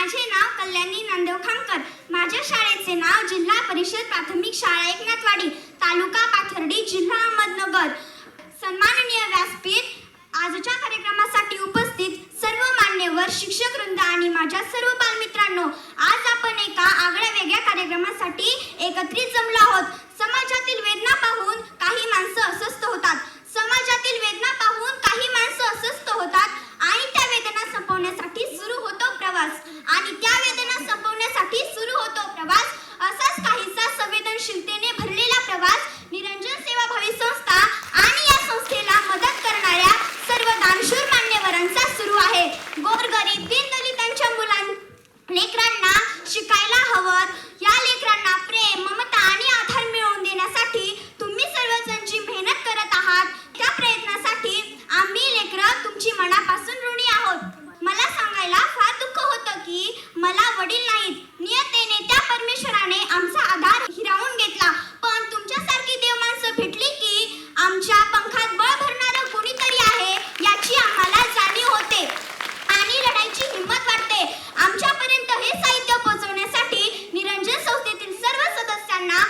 माझे नाव कल्याणी नांदेव खामकर माझ्या शाळेचे नाव जिल्हा परिषद प्राथमिक शाळा एकनाथवाडी तालुका पाथर्डी जिल्हा अहमदनगर. सन्माननीय व्यासपीठ आजच्या कार्यक्रमासाठी उपस्थित सर्व मान्यवर शिक्षक वृंद आणि माझ्या सर्व बालमित्रांनो आज आपण एका आगळ्या वेगळ्या कार्यक्रमासाठी एकत्रित जमलो आहोत. समाजातील वेदना पाहून काही आणि त्या वेदना संपवण्यासाठी सुरू होतो प्रवास. असाच काहीसा संवेदनशीलतेने भरलेला प्रवास. निरंजन सेवा भावी संस्था आणि या संस्थेला मदत करणाऱ्या सर्व दानशूर मान्यवरांचा सुरू आहे. गोरगरीब दीनदलितांच्या मुलां लेकरांना वडील नाहीत. नियतेने त्या परमेश्वराने आमचा आधार हिरावून घेतला. पण तुमच्यासारखी देव माणसं भेटली की आमच्या पंखात बळ भरणारं कोणीतरी आहे याची आम्हाला जाणीव होते. आणि लढाईची हिंमत वाटते आमच्यापर्यंत हे साहित्य पोहोचवण्यासाठी निरंजन संस्थेतील सर्व सदस्यांना